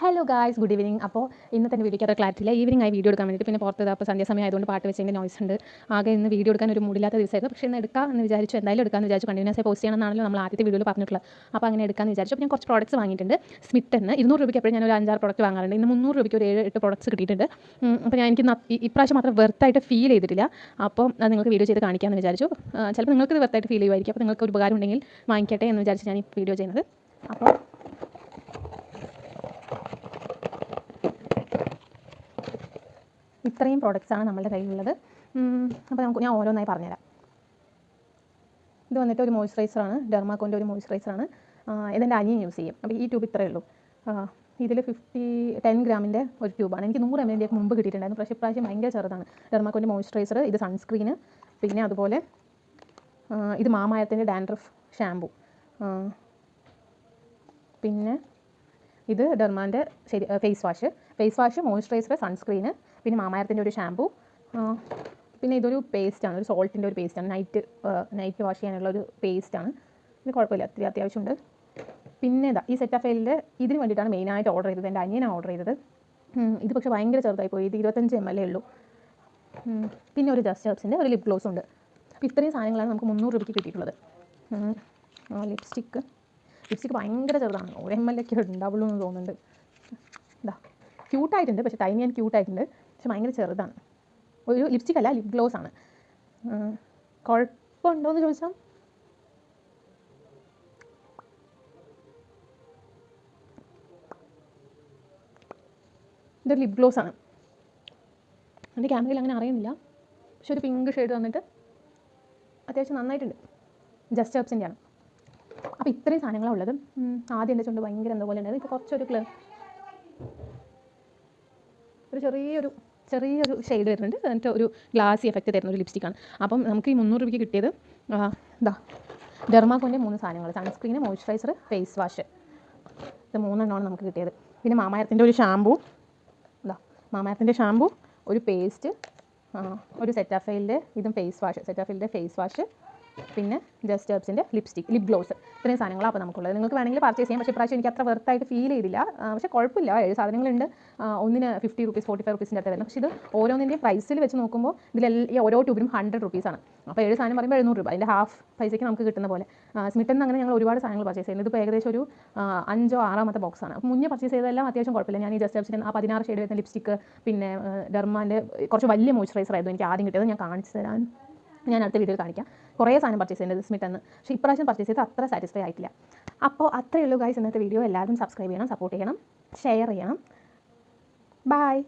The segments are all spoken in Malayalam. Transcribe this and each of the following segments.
ഹലോ ഗായ്സ് ഗുഡ് ഈവനിങ് അപ്പോൾ ഇന്നത്തെ എന്റെ വീഡിയോക്ക് അത്ര ക്ലാരിറ്റി ഇല്ല. ഈവനിങ് ആയി വീഡിയോ എടുക്കാൻ വേണ്ടിയിട്ട് പിന്നെ പുറത്ത് അപ്പോൾ സന്ധ്യാസമയം ആയതുകൊണ്ട് പാട്ട് വെച്ചതിന്റെ നോയ്സ് ഉണ്ട്. ആകെ ഇന്ന് വീഡിയോ എടുക്കാൻ ഒരു മൂടില്ലാത്ത ദിവസമായിരുന്നു. പക്ഷേ ഇന്ന് എടുക്കാം എന്ന് വിചാരിച്ചു. എന്തായാലും എടുക്കാമെന്ന് വിചാരിച്ചു. കണ്ടിന്യൂസ് ആയി പോസ്റ്റ് ചെയ്യണമെന്നാണല്ലോ നമ്മൾ ആദ്യത്തെ വീഡിയോയിൽ പറഞ്ഞിട്ടുള്ളത്. അപ്പോൾ അങ്ങനെ എടുക്കാമെന്ന് വിചാരിച്ചു. അപ്പോൾ ഞാൻ കുറച്ച് പ്രോഡക്റ്റ്സ് വാങ്ങിയിട്ടുണ്ട്. സ്മിറ്റന്ന് ഇരുന്നൂറ് രൂപയ്ക്ക് എപ്പോഴും ഞാൻ ഒരു അഞ്ചാറ് പ്രോഡക്റ്റ് വാങ്ങാറുണ്ട്. ഇന്ന് മുന്നൂറ് രൂപയ്ക്ക് ഒരു ഏഴ് എട്ട് പ്രോഡക്റ്റ്സ് കിട്ടിയിട്ടുണ്ട്. അപ്പോൾ ഞാൻ എനിക്ക് ഇപ്രാവശ്യം മാത്രം വെർത്തായിട്ട് ഫീൽ ചെയ്തിട്ടില്ല. അപ്പോൾ അത് നിങ്ങൾക്ക് വീഡിയോ ചെയ്ത് കാണിക്കാമെന്ന് വിചാരിച്ചു. ചിലപ്പോൾ നിങ്ങൾക്ക് ഇത് വെർത്തായിട്ട് ഫീൽ ചെയ്യുമായിരിക്കും. അപ്പോൾ നിങ്ങൾക്ക് ഒരു ഉപകാരം ഉണ്ടെങ്കിൽ വാങ്ങിക്കട്ടെ എന്ന് വിചാരിച്ച് ഞാൻ ഈ വീഡിയോ ചെയ്യുന്നത്. അപ്പോൾ ഇത്രയും പ്രോഡക്റ്റ്സ് ആണ് നമ്മളുടെ കയ്യിലുള്ളത്. അപ്പോൾ നമുക്ക് ഞാൻ ഓരോന്നായി പറഞ്ഞുതരാം. ഇത് വന്നിട്ട് ഒരു മോയ്സ്ചറൈസറാണ് ഡെർമാക്കോന്റെ ഒരു മോയ്സ്ചറൈസറാണ് ഇതെന്റെ അനിയൻ യൂസ് ചെയ്യും. അപ്പോൾ ഈ ട്യൂബ് ഇത്രയേ ഉള്ളൂ. ഇതിൽ ഫിഫ്റ്റി ടെൻ ഗ്രാമിന്റെ ഒരു ട്യൂബാണ് എനിക്ക് നൂറ് എം എന്റെ മുമ്പ് കിട്ടിയിട്ടുണ്ടായിരുന്നു. പക്ഷേ ഇപ്രാവശ്യം ഭയങ്കര ചെറുതാണ്. ഡെർമാക്കോന്റെ മോയ്സ്ചറൈസർ ഇത് സൺസ്ക്രീന് പിന്നെ അതുപോലെ ഇത് മാമായത്തിന്റെ ഡാൻഡ്രഫ് ഷാമ്പു പിന്നെ ഇത് ഡെർമാന്റെ ശരി face wash face wash moisturiser sunscreen പിന്നെ മാമായത്തിന്റെ ഒരു ഷാമ്പു പിന്നെ ഇതൊരു പേസ്റ്റാണ് ഒരു സോൾട്ടിന്റെ ഒരു പേസ്റ്റാണ് നൈറ്റ് നൈറ്റ് വാഷ് ചെയ്യാനുള്ള ഒരു പേസ്റ്റാണ് ഇത് കുഴപ്പമില്ല. ഒത്തിരി അത്യാവശ്യമുണ്ട്. പിന്നെ ഇതാ ഈ സെറ്റ് ഓഫ് സെറ്റാഫെയിലിന്റെ ഇതിന് വേണ്ടിയിട്ടാണ് മെയിനായിട്ട് ഓർഡർ ചെയ്തത്. എന്റെ അനിയനാണ് ഓർഡർ ചെയ്തത്. ഇത് പക്ഷേ ഭയങ്കര ചെറുതായി പോയി ഇത് ഇരുപത്തഞ്ച് എം എൽ എ ഉള്ളൂ. പിന്നെ ഒരു ജസ്റ്റ് ഹെർബ്സിന്റെ ഒരു ലിപ് ഗ്ലോസ് ഉണ്ട്. അപ്പോൾ ഇത്രയും സാധനങ്ങളാണ് നമുക്ക് മുന്നൂറ് രൂപയ്ക്ക് കിട്ടിയിട്ടുള്ളത്. ലിപ്സ്റ്റിക്ക് ലിപ്സ്റ്റിക്ക് ഭയങ്കര ചെറുതാണ്. ഒരു എം എൽ ഒക്കെ ഉണ്ടാവുള്ളൂ എന്ന് തോന്നുന്നുണ്ട്. ഇതാ. ക്യൂട്ടായിട്ടുണ്ട് പക്ഷേ ടൈം ഞാൻ ക്യൂട്ടായിട്ടുണ്ട് പക്ഷെ ഭയങ്കര ചെറുതാണ്. ഒരു ലിപ്സ്റ്റിക് അല്ല ലിപ് ഗ്ലോസ് ആണ്. കുഴപ്പമുണ്ടോ എന്ന് ചോദിച്ചാൽ ഇതൊരു ലിപ് ഗ്ലോസ് ആണ്. എന്റെ ക്യാമറയിൽ അങ്ങനെ അറിയുന്നില്ല. പക്ഷെ ഒരു പിങ്ക് ഷെയ്ഡ് വന്നിട്ട് അത്യാവശ്യം നന്നായിട്ടുണ്ട്. ജസ്റ്റ് ഹെർബ്സിന്റെ ആണ് അപ്പോൾ ഇത്രയും സാധനങ്ങളാണ് ഉള്ളത്. ആദ്യം എന്റെ ചുണ്ട് ഭയങ്കര എന്തോ പോലെ ഉണ്ടായിരുന്നു. ഇപ്പോൾ കുറച്ചൊരു ക്ലേ ഒരു ചെറിയൊരു ചെറിയൊരു ഷെയ്ഡ് വരുന്നുണ്ട്. എന്നിട്ട് ഒരു ഗ്ലാസി എഫക്റ്റ് തരുന്ന ഒരു ലിപ്സ്റ്റിക്കാണ് അപ്പം നമുക്ക് ഈ മുന്നൂറ് രൂപയ്ക്ക് കിട്ടിയത് ഇതാ ഡെർമാക്കോന്റെ മൂന്ന് സാധനങ്ങൾ സൺസ്ക്രീന് മോയ്സ്ചറൈസർ ഫേസ് വാഷ് ഇത് മൂന്നെണ്ണമാണ് നമുക്ക് കിട്ടിയത്. പിന്നെ മാമായത്തിന്റെ ഒരു ഷാമ്പൂ ഇതാ മാമായത്തിന്റെ ഷാമ്പൂ ഒരു പേസ്റ്റ് ഒരു സെറ്റാഫൈലിന്റെ ഇതും ഫേസ് വാഷ് സെറ്റാഫൈലിന്റെ ഫേസ് വാഷ് പിന്നെ ജസ്റ്റ് ഹെർബ്സിന്റെ ലിപ്സ്റ്റിക് ലിപ് ഗ്ലോസ് ഇത്രയും സാധനങ്ങളാണ് അപ്പോൾ നമുക്കുള്ളത്. നിങ്ങൾക്ക് വേണമെങ്കിൽ പർച്ചേസ് ചെയ്യാം. പക്ഷേ പ്രാവശ്യം എനിക്ക് അത്ര വെർത്തായിട്ട് ഫീൽ ചെയ്തില്ല. പക്ഷേ കുഴപ്പമില്ല. ഏഴ് സാധനങ്ങളുണ്ട്. ഒന്നിന് ഫിഫ്റ്റി റുപ്പീസ് ഫോർട്ടി ഫൈവ് റുപ്പീസിന്റെ അടുത്ത് വരുന്നത് പക്ഷേ ഇത് ഓരോന്നിന്റെ പ്രൈസിൽ വെച്ച് നോക്കുമ്പോൾ ഇതിലെല്ലാം ഈ ഓരോ ട്യൂബിനും ഹൺഡ്രഡ് റുപ്പീസാണ് അപ്പോൾ ഏഴ് സാധനം പറയുമ്പോൾ എഴുന്നൂറ് രൂപ. അതിന്റെ ഹാഫ് പൈസയ്ക്ക് നമുക്ക് കിട്ടുന്ന പോലെ. സ്മിറ്റൻ അങ്ങനെ ഞങ്ങൾ ഒരുപാട് സാധനങ്ങൾ പർച്ചേസ് ചെയ്യുന്നത് ഇതിപ്പോൾ ഏകദേശം ഒരു അഞ്ചോ ആറാമത്തെ ബോക്സാണ് അപ്പോൾ മുന്നേ പർച്ചേസ് ചെയ്തതെല്ലാം അത്യാവശ്യം കുഴപ്പമില്ല. ഞാൻ ഈ ജസ്റ്റ് ഹെർബ്സിന്റെ ആ പതിനാറ് ഷെയ്ഡ് വരുന്ന ലിപ്സ്റ്റിക്ക് പിന്നെ ഡെർമാന്റെ കുറച്ച് വലിയ മോയ്സ്ചറൈസർ ആയിരുന്നു എനിക്ക് ആദ്യം കിട്ടിയത്. ഞാൻ കാണിച്ചു തരാൻ ഞാൻ അടുത്ത വീഡിയോയിൽ കാണിക്കാം. കുറേ സാധനം പർച്ചേസ് ചെയ്യുന്നത് സ്മിറ്റ് എന്ന്. പക്ഷേ ഇപ്രാവശ്യം പർച്ചേസ് ചെയ്ത് അത്ര സാറ്റിസ്ഫൈ ആയിട്ടില്ല. അപ്പോൾ അത്രയേ ഉള്ളൂ ഗൈസ് ഇന്നത്തെ വീഡിയോ എല്ലാവരും സബ്സ്ക്രൈബ് ചെയ്യണം സപ്പോർട്ട് ചെയ്യണം ഷെയർ ചെയ്യണം. ബായ്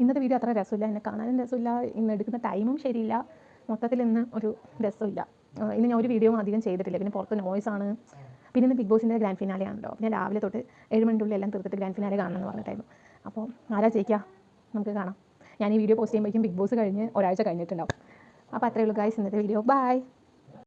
ഇന്നത്തെ വീഡിയോ അത്ര രസമില്ല. എന്നെ കാണാനും രസമില്ല. ഇന്ന് എടുക്കുന്ന ടൈമും ശരിയില്ല. മൊത്തത്തിൽ ഇന്ന് ഒരു രസമില്ല. ഇന്ന് ഞാൻ ഒരു വീഡിയോ അധികം ചെയ്തിട്ടില്ല. പിന്നെ പുറത്ത് നോയ്സ് ആണ്. പിന്നെ ഇന്ന് ബിഗ് ബോസിന്റെ ഗ്രാൻഡ് ഫിനാലെ ആണല്ലോ. ഞാൻ രാവിലെ തൊട്ട് ഏഴ് മണിക്കുള്ളിൽ എല്ലാം തീർത്തിട്ട് ഗ്രാൻഡ് ഫിനാലെ കാണണമെന്ന് പറഞ്ഞിട്ടായിരുന്നു. അപ്പോൾ ആരാ ജയിക്കുക നമുക്ക് കാണാം. ഞാൻ ഈ വീഡിയോ പോസ്റ്റ് ചെയ്യുമ്പോഴേക്കും ബിഗ് ബോസ് കഴിഞ്ഞ് ഒരാഴ്ച കഴിഞ്ഞിട്ടുണ്ടാവും. അപ്പോൾ അത്രയേ ഉള്ളൂ ഗായ്സ് ഇന്നത്തെ വീഡിയോ ബൈ